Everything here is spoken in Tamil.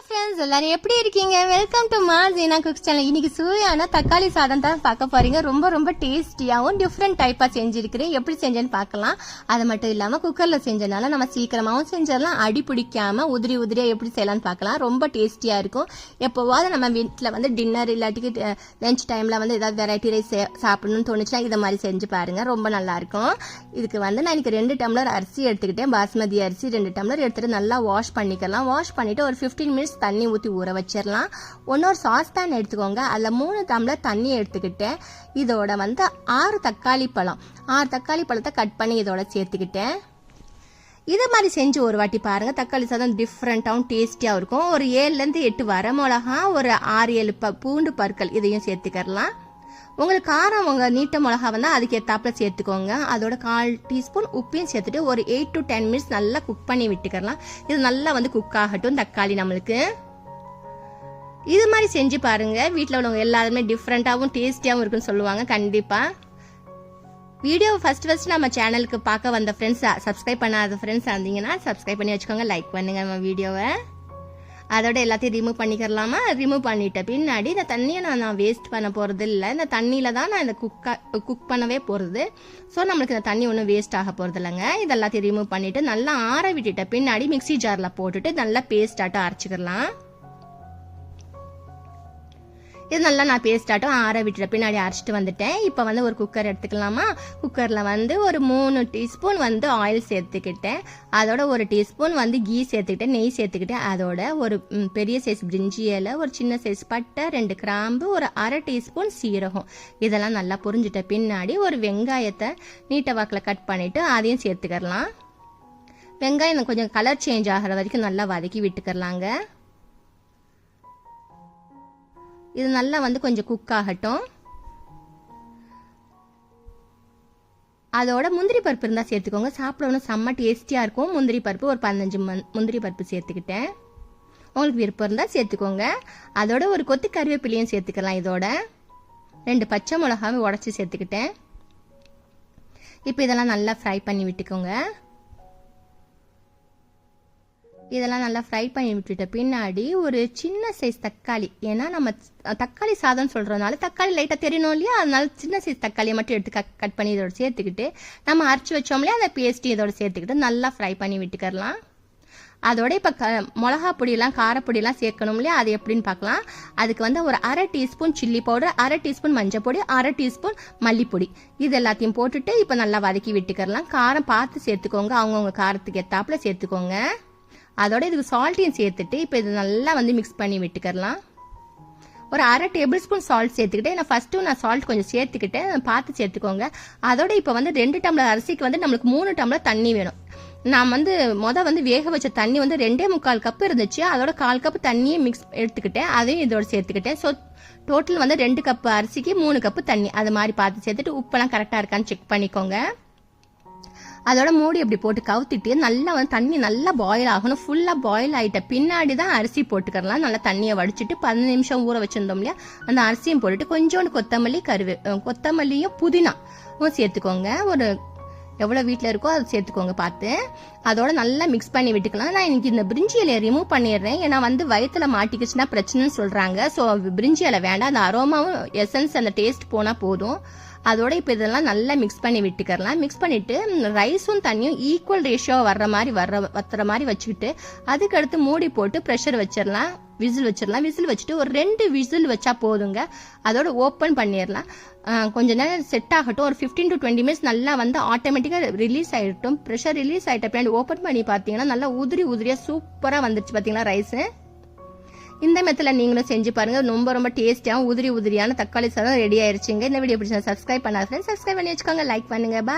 Hello, friends. ஃப்ரெண்ட்ஸ் எல்லாரும் எப்படி இருக்கீங்க? Welcome to Maa cook channel இன்னைக்கு சுவையான தக்காளி சாதம் தான் பார்க்க போறீங்க. ரொம்ப ரொம்ப டேஸ்டியாகவும் டிஃப்ரெண்ட் டைப்பாக செஞ்சிருக்கிறேன். எப்படி செஞ்சேன்னு பார்க்கலாம். அது மட்டும் இல்லாமல் குக்கரில் செஞ்சனால நம்ம சீக்கிரமாகவும் செஞ்சிடலாம். அடி பிடிக்காம உதிரி உதிரியாக எப்படி செய்யலாம்னு பார்க்கலாம். ரொம்ப டேஸ்டியாக இருக்கும். எப்போவாவது நம்ம வீட்டில் வந்து டின்னர் இல்லாட்டிக்கு லஞ்ச் டைமில் வந்து ஏதாவது வெரைட்டி ரைஸ் சாப்பிடணும்னு தோணுச்சுன்னா இதை மாதிரி செஞ்சு பாருங்க. ரொம்ப நல்லா இருக்கும். இதுக்கு வந்து நான் இன்னைக்கு ரெண்டு டம்ளர் அரிசி எடுத்துக்கிட்டேன். பாஸ்மதி அரிசி ரெண்டு டம்ளர் எடுத்துகிட்டு நல்லா வாஷ் பண்ணிக்கலாம். வாஷ் பண்ணிவிட்டு ஒரு 15 மினிட்ஸ் தண்ணி தண்ணி ஊற்றி ஊற வச்சிடலாம் இன்னொரு சாஸ் பேன் எடுத்துக்கோங்க. அதில் மூணு டம்ளர் தண்ணி எடுத்துக்கிட்டேன். இதோட வந்து ஆறு தக்காளி பழம். ஆறு தக்காளி பழத்தை கட் பண்ணி இதோட சேர்த்துக்கிட்டேன். இதை மாதிரி செஞ்சு ஒரு வாட்டி பாருங்கள் தக்காளி சாதம் டிஃப்ரெண்ட்டாகவும் டேஸ்டியாகவும் இருக்கும். ஒரு ஏழுலேருந்து எட்டு வர மிளகா ஒரு ஆறு ஏழு ப பூண்டு பற்கள் இதையும் சேர்த்துக்கிறலாம் உங்களுக்கு காரம் உங்கள் நீட்ட மிளகா வந்தால் அதுக்கு ஏற்றாப்புல சேர்த்துக்கோங்க. அதோட கால் டீஸ்பூன் உப்பையும் சேர்த்துட்டு ஒரு எயிட் டு டென் மினிட்ஸ் நல்லா குக் பண்ணி விட்டுக்கலாம் இது நல்லா வந்து குக் ஆகட்டும் தக்காளி நம்மளுக்கு. இது மாதிரி செஞ்சு பாருங்கள் வீட்டில் உள்ளவங்க எல்லாருமே டிஃப்ரெண்ட்டாகவும் டேஸ்டியாகவும் இருக்குன்னு சொல்லுவாங்க. கண்டிப்பாக வீடியோ ஃபர்ஸ்ட் ஃபஸ்ட் நம்ம சேனலுக்கு பார்க்க வந்த ஃப்ரெண்ட்ஸ் சப்ஸ்கிரைப் பண்ணாத ஃப்ரெண்ட்ஸ் இருந்தீங்கன்னா சப்ஸ்கிரைப் பண்ணி வச்சுக்கோங்க. லைக் பண்ணுங்க நம்ம வீடியோவை. அதோட எல்லாத்தையும் ரிமூவ் பண்ணிக்கிறலாமா ரிமூவ் பண்ணிட்ட பின்னாடி இந்த தண்ணியை நான் நான் வேஸ்ட் பண்ண போகிறது இல்லை. இந்த தண்ணியில் தான் நான் இந்த குக்கா குக் பண்ணவே போகிறது ஸோ நம்மளுக்கு இந்த தண்ணி ஒன்றும் வேஸ்ட் ஆக போகிறது இல்லைங்க. இது எல்லாத்தையும் ரிமூவ் பண்ணிவிட்டு நல்லா ஆற விட்டுட்ட பின்னாடி மிக்ஸி ஜாரில் போட்டுட்டு நல்லா பேஸ்டாட்டம் அரைச்சிக்கலாம். இது நல்லா நான் பேஸ்டாட்டும் ஆற விட்டுட்ட. பின்னாடி அரைச்சிட்டு வந்துட்டேன். இப்போ வந்து ஒரு குக்கர் எடுத்துக்கலாமா? குக்கரில் வந்து ஒரு மூணு டீஸ்பூன் வந்து ஆயில் சேர்த்துக்கிட்டேன். அதோட ஒரு டீஸ்பூன் வந்து கீ சேர்த்துக்கிட்டேன். நெய் சேர்த்துக்கிட்டேன். அதோட ஒரு பெரிய சைஸ் பிரிஞ்சி இலை ஒரு சின்ன சைஸ் பட்டை ரெண்டு கிராம்பு ஒரு அரை டீஸ்பூன் சீரகம். இதெல்லாம் நல்லா புரிஞ்சிட்ட பின்னாடி ஒரு வெங்காயத்தை நீட்ட வாக்கில் கட் பண்ணிவிட்டு அதையும் சேர்த்துக்கலாம் வெங்காயம் கொஞ்சம் கலர் சேஞ்ச் ஆகிற வரைக்கும் நல்லா வதக்கி விட்டுக்கலாங்க இது நல்லா வந்து கொஞ்சம் குக் ஆகட்டும். அதோட முந்திரி பருப்பு இருந்தால் சேர்த்துக்கோங்க. சாப்பிடணும் செம்ம டேஸ்டியாக இருக்கும். முந்திரி பருப்பு ஒரு பதினஞ்சு மண் முந்திரி பருப்பு சேர்த்துக்கிட்டேன். உங்களுக்கு விருப்பம் இருந்தால் சேர்த்துக்கோங்க. அதோட ஒரு கொத்து கருவேப்பிலையும் சேர்த்துக்கலாம் இதோட. ரெண்டு பச்சை மிளகாவும் உடச்சி சேர்த்துக்கிட்டேன். இப்போ இதெல்லாம் நல்லா ஃப்ரை பண்ணி விட்டுக்கோங்க. இதெல்லாம் நல்லா ஃப்ரை பண்ணி விட்டுட்ட. பின்னாடி ஒரு சின்ன சைஸ் தக்காளி. ஏன்னா நம்ம தக்காளி சாதம் சொல்கிறதுனால தக்காளி லைட்டாக தெரியணும் இல்லையா? அதனால சின்ன சைஸ் தக்காளியை மட்டும் எடுத்து கட் கட் பண்ணி இதோட சேர்த்துக்கிட்டு நம்ம அரைச்சி வச்சோம் இல்லையா? அந்த பேஸ்ட்டு இதோட சேர்த்துக்கிட்டு நல்லா ஃப்ரை பண்ணி விட்டுக்கரலாம் அதோட இப்போ க மிளகா பொடியெல்லாம் காரப்பொடியெல்லாம் சேர்க்கணும் இல்லையா? அது எப்படின்னு பார்க்கலாம். அதுக்கு வந்து ஒரு அரை டீஸ்பூன் சில்லி பவுடர் அரை டீஸ்பூன் மஞ்சள் பொடி அரை டீஸ்பூன் மல்லிப்பொடி. இது எல்லாத்தையும் போட்டுட்டு இப்போ நல்லா வதக்கி விட்டுக்கரலாம் காரம் பார்த்து சேர்த்துக்கோங்க. அவங்கவுங்க காரத்துக்கு எத்தாப்புல சேர்த்துக்கோங்க. அதோட இதுக்கு சால்ட்டையும் சேர்த்துட்டு இப்போ இது நல்லா வந்து மிக்ஸ் பண்ணி விட்டுக்கரலாம் ஒரு அரை டேபிள் ஸ்பூன் சால்ட் சேர்த்துக்கிட்டேன் நான் ஃபஸ்ட்டு நான் சால்ட் கொஞ்சம் சேர்த்துக்கிட்டேன் பார்த்து சேர்த்துக்கோங்க. அதோட இப்போ வந்து ரெண்டு டம்ளர் அரிசிக்கு வந்து நம்மளுக்கு மூணு டம்ளர் தண்ணி வேணும். நான் வந்து மொதல் வந்து வேக வச்ச தண்ணி வந்து ரெண்டே முக்கால் கப் இருந்துச்சு. அதோட கால் கப் தண்ணியை மிக்ஸ் எடுத்துக்கிட்டேன். அதையும் இதோட சேர்த்துக்கிட்டேன். ஸோ டோட்டல் வந்து ரெண்டு கப் அரிசிக்கு மூணு கப்பு தண்ணி. அது மாதிரி பார்த்து சேர்த்துட்டு உப்பெல்லாம் கரெக்டாக இருக்கான்னு செக் பண்ணிக்கோங்க. அதோட மூடி அப்படி போட்டு கவுத்திட்டு நல்லா வந்து தண்ணி நல்லா பாயில் ஆகணும். ஃபுல்லாக பாயில் ஆகிட்ட பின்னாடி தான் அரிசி போட்டுக்கலாம் நல்லா தண்ணியை வடிச்சிட்டு பதினஞ்சு நிமிஷம் ஊற வச்சுருந்தோம் இல்லையா? அந்த அரிசியும் போட்டுட்டு கொஞ்சோண்டு கொத்தமல்லி கருவே கொத்தமல்லியும் புதினா. சேர்த்துக்கோங்க. ஒரு எவ்வளோ வீட்டில் இருக்கோ அதை சேர்த்துக்கோங்க பார்த்து. அதோட நல்லா மிக்ஸ் பண்ணி விட்டுக்கலாம். நான் இன்னைக்கு இந்த பிரிஞ்சி இலையை ரிமூவ் பண்ணிடுறேன். ஏன்னா வந்து வயிற்றுல மாட்டிக்கிச்சுன்னா பிரச்சனைன்னு சொல்கிறாங்க ஸோ பிரிஞ்சி இலை வேண்டாம். அந்த அரோமாவும் எசன்ஸ் அந்த டேஸ்ட் போனால் போதும். அதோட இப்போ இதெல்லாம் நல்லா மிக்ஸ் பண்ணி விட்டுக்கிறலாம். மிக்ஸ் பண்ணிட்டு ரைஸும் தண்ணியும் ஈக்குவல் ரேஷியோ வர்ற மாதிரி வர்ற வத்துற மாதிரி வச்சுக்கிட்டு அதுக்கடுத்து மூடி போட்டு ப்ரெஷர் வச்சிடலாம். விசில் வச்சிடலாம். விசில் வச்சுட்டு ஒரு ரெண்டு விசில் வச்சா போதுங்க. அதோட ஓப்பன் பண்ணிடலாம். கொஞ்ச நேரம் செட் ஆகட்டும். ஒரு ஃபிஃப்டீன் டு டுவெண்ட்டி மினிட்ஸ் நல்லா வந்து ஆட்டோமேட்டிக்காக ரிலீஸ் ஆகிட்டும் ப்ரெஷர் ரிலீஸ் ஆகிட்ட பின்னாடி ஓப்பன் பண்ணி பார்த்தீங்கன்னா நல்லா உதிரி உதிரியாக சூப்பராக வந்துருச்சு பார்த்தீங்களா ரைஸு இந்த மெத்தில் நீங்களும் செஞ்சு பாருங்கள் ரொம்ப ரொம்ப டேஸ்டியாகவும் உதிரி உதிரியான தக்காளி சாதம் ரெடி ஆயிருச்சுங்க. இந்த வீடியோ பிடிச்சா சப்ஸ்கிரைப் பண்ணாத ஃப்ரெண்ட்ஸ் சப்ஸ்கிரைப் பண்ணி வச்சுக்கோங்க. லைக் பண்ணுங்க. பாய்